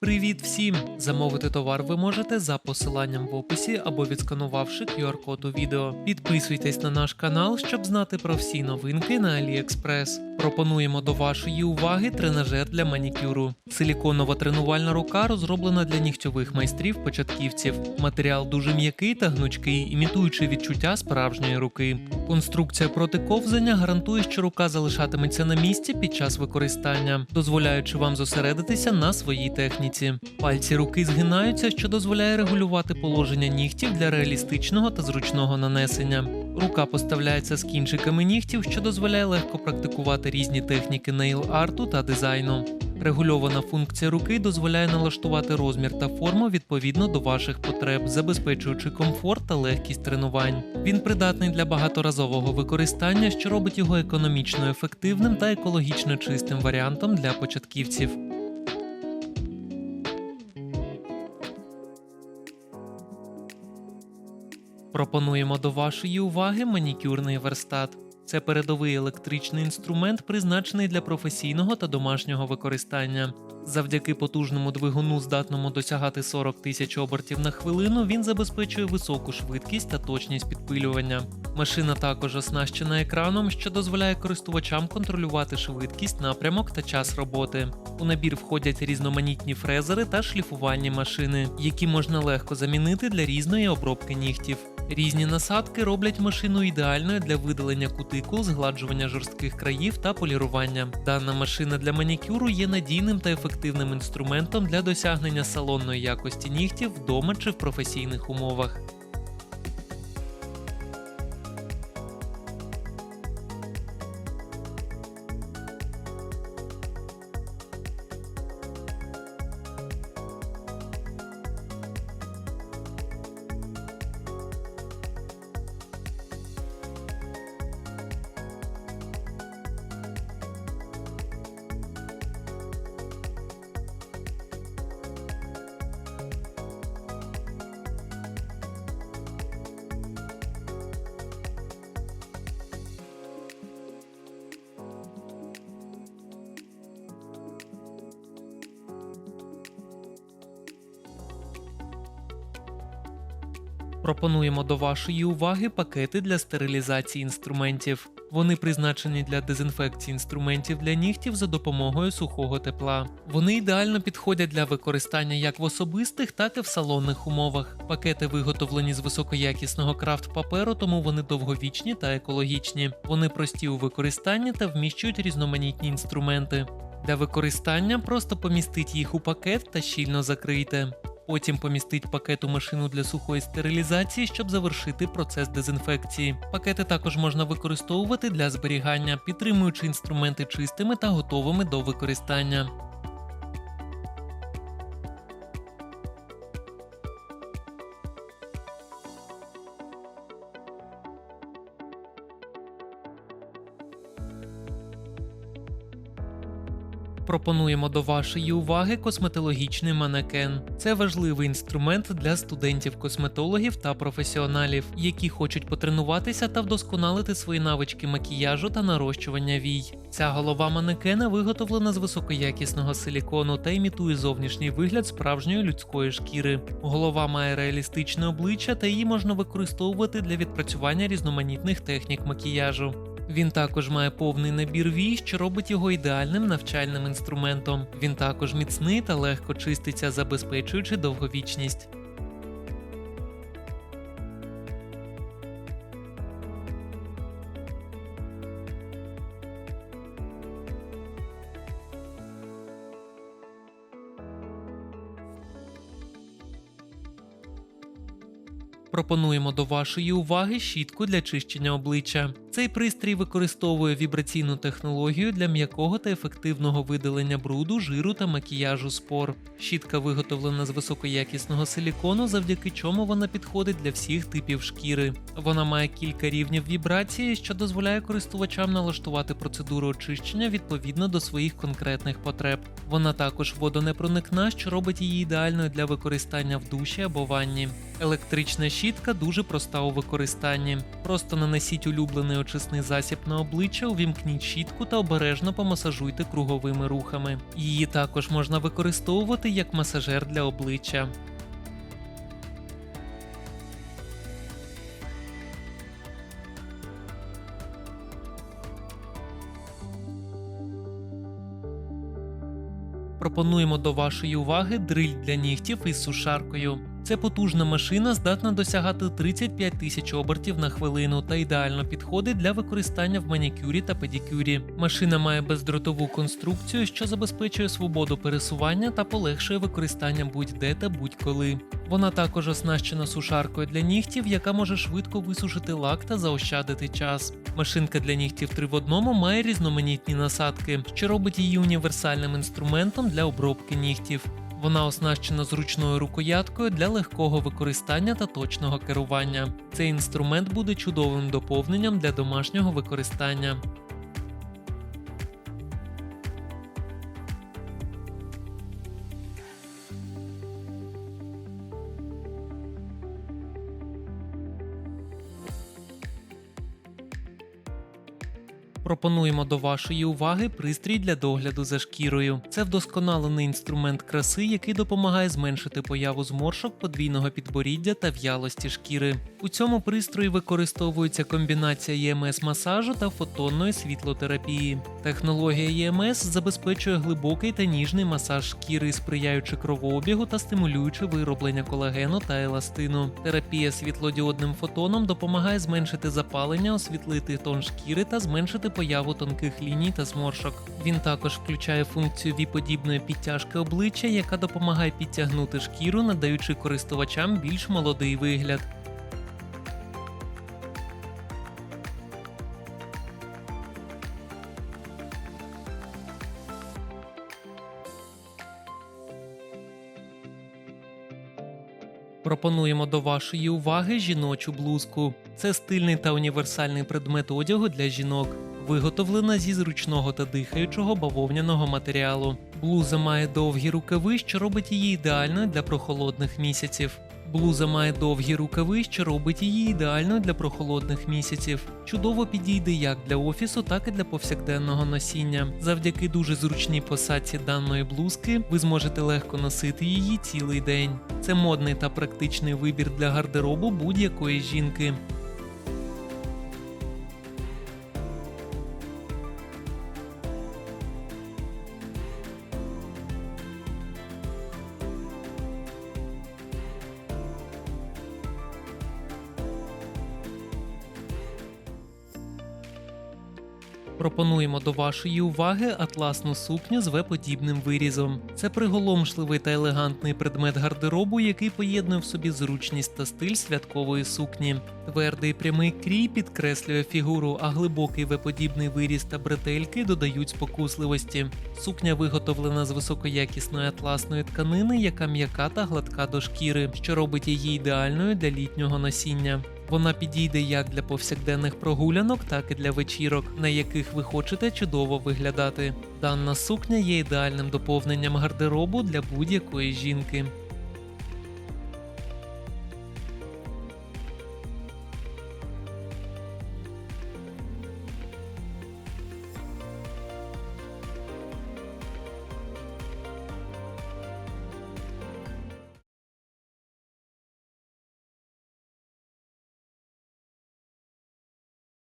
Привіт всім! Замовити товар ви можете за посиланням в описі або відсканувавши QR-код у відео. Підписуйтесь на наш канал, щоб знати про всі новинки на AliExpress. Пропонуємо до вашої уваги тренажер для манікюру. Силіконова тренувальна рука розроблена для нігтьових майстрів початківців. Матеріал дуже м'який та гнучкий, імітуючи відчуття справжньої руки. Конструкція проти ковзання гарантує, що рука залишатиметься на місці під час використання, дозволяючи вам зосередитися на своїй техніці. Пальці руки згинаються, що дозволяє регулювати положення нігтів для реалістичного та зручного нанесення. Рука поставляється з кінчиками нігтів, що дозволяє легко практикувати різні техніки нейл-арту та дизайну. Регульована функція руки дозволяє налаштувати розмір та форму відповідно до ваших потреб, забезпечуючи комфорт та легкість тренувань. Він придатний для багаторазового використання, що робить його економічно ефективним та екологічно чистим варіантом для початківців. Пропонуємо до вашої уваги манікюрний верстат. Це передовий електричний інструмент, призначений для професійного та домашнього використання. Завдяки потужному двигуну, здатному досягати 40 тисяч обертів на хвилину, він забезпечує високу швидкість та точність підпилювання. Машина також оснащена екраном, що дозволяє користувачам контролювати швидкість, напрямок та час роботи. У набір входять різноманітні фрезери та шліфувальні машини, які можна легко замінити для різної обробки нігтів. Різні насадки роблять машину ідеальною для видалення кутикул, згладжування жорстких країв та полірування. Дана машина для манікюру є надійним та ефективним інструментом для досягнення салонної якості нігтів вдома чи в професійних умовах. Пропонуємо до вашої уваги пакети для стерилізації інструментів. Вони призначені для дезінфекції інструментів для нігтів за допомогою сухого тепла. Вони ідеально підходять для використання як в особистих, так і в салонних умовах. Пакети виготовлені з високоякісного крафт паперу, тому вони довговічні та екологічні. Вони прості у використанні та вміщують різноманітні інструменти. Для використання просто помістіть їх у пакет та щільно закрийте. Потім помістить пакет у машину для сухої стерилізації, щоб завершити процес дезінфекції. Пакети також можна використовувати для зберігання, підтримуючи інструменти чистими та готовими до використання. Пропонуємо до вашої уваги косметологічний манекен. Це важливий інструмент для студентів-косметологів та професіоналів, які хочуть потренуватися та вдосконалити свої навички макіяжу та нарощування вій. Ця голова манекена виготовлена з високоякісного силікону та імітує зовнішній вигляд справжньої людської шкіри. Голова має реалістичне обличчя та її можна використовувати для відпрацювання різноманітних технік макіяжу. Він також має повний набір вій, що робить його ідеальним навчальним інструментом. Він також міцний та легко чиститься, забезпечуючи довговічність. Пропонуємо до вашої уваги щітку для чищення обличчя. Цей пристрій використовує вібраційну технологію для м'якого та ефективного видалення бруду, жиру та макіяжу спор. Щітка виготовлена з високоякісного силікону, завдяки чому вона підходить для всіх типів шкіри. Вона має кілька рівнів вібрації, що дозволяє користувачам налаштувати процедуру очищення відповідно до своїх конкретних потреб. Вона також водонепроникна, що робить її ідеальною для використання в душі або ванні. Електрична щітка дуже проста у використанні. Просто нанесіть улюблений очисний засіб на обличчя, увімкніть щітку та обережно помасажуйте круговими рухами. Її також можна використовувати як масажер для обличчя. Пропонуємо до вашої уваги дриль для нігтів із сушаркою. Це потужна машина здатна досягати 35 тисяч обертів на хвилину та ідеально підходить для використання в манікюрі та педикюрі. Машина має бездротову конструкцію, що забезпечує свободу пересування та полегшує використання будь-де та будь-коли. Вона також оснащена сушаркою для нігтів, яка може швидко висушити лак та заощадити час. Машинка для нігтів 3 в одному має різноманітні насадки, що робить її універсальним інструментом для обробки нігтів. Вона оснащена зручною рукояткою для легкого використання та точного керування. Цей інструмент буде чудовим доповненням для домашнього використання. Пропонуємо до вашої уваги пристрій для догляду за шкірою. Це вдосконалений інструмент краси, який допомагає зменшити появу зморшок подвійного підборіддя та в'ялості шкіри. У цьому пристрої використовується комбінація ЄМС масажу та фотонної світлотерапії. Технологія ЄМС забезпечує глибокий та ніжний масаж шкіри, сприяючи кровообігу та стимулюючи вироблення колагену та еластину. Терапія світлодіодним фотоном допомагає зменшити запалення, освітлити тон шкіри та зменшити появу тонких ліній та зморшок. Він також включає функцію віподібної підтяжки обличчя, яка допомагає підтягнути шкіру, надаючи користувачам більш молодий вигляд. Пропонуємо до вашої уваги жіночу блузку. Це стильний та універсальний предмет одягу для жінок, виготовлена зі зручного та дихаючого бавовняного матеріалу. Блуза має довгі рукави, що робить її ідеальною для прохолодних місяців. Блуза має довгі рукави, що робить її ідеальною для прохолодних місяців. Чудово підійде як для офісу, так і для повсякденного носіння. Завдяки дуже зручній посадці даної блузки ви зможете легко носити її цілий день. Це модний та практичний вибір для гардеробу будь-якої жінки. Пропонуємо до вашої уваги атласну сукню з В-подібним вирізом. Це приголомшливий та елегантний предмет гардеробу, який поєднує в собі зручність та стиль святкової сукні. Твердий прямий крій підкреслює фігуру, а глибокий В-подібний виріз та бретельки додають спокусливості. Сукня виготовлена з високоякісної атласної тканини, яка м'яка та гладка до шкіри, що робить її ідеальною для літнього носіння. Вона підійде як для повсякденних прогулянок, так і для вечірок, на яких ви хочете чудово виглядати. Дана сукня є ідеальним доповненням гардеробу для будь-якої жінки.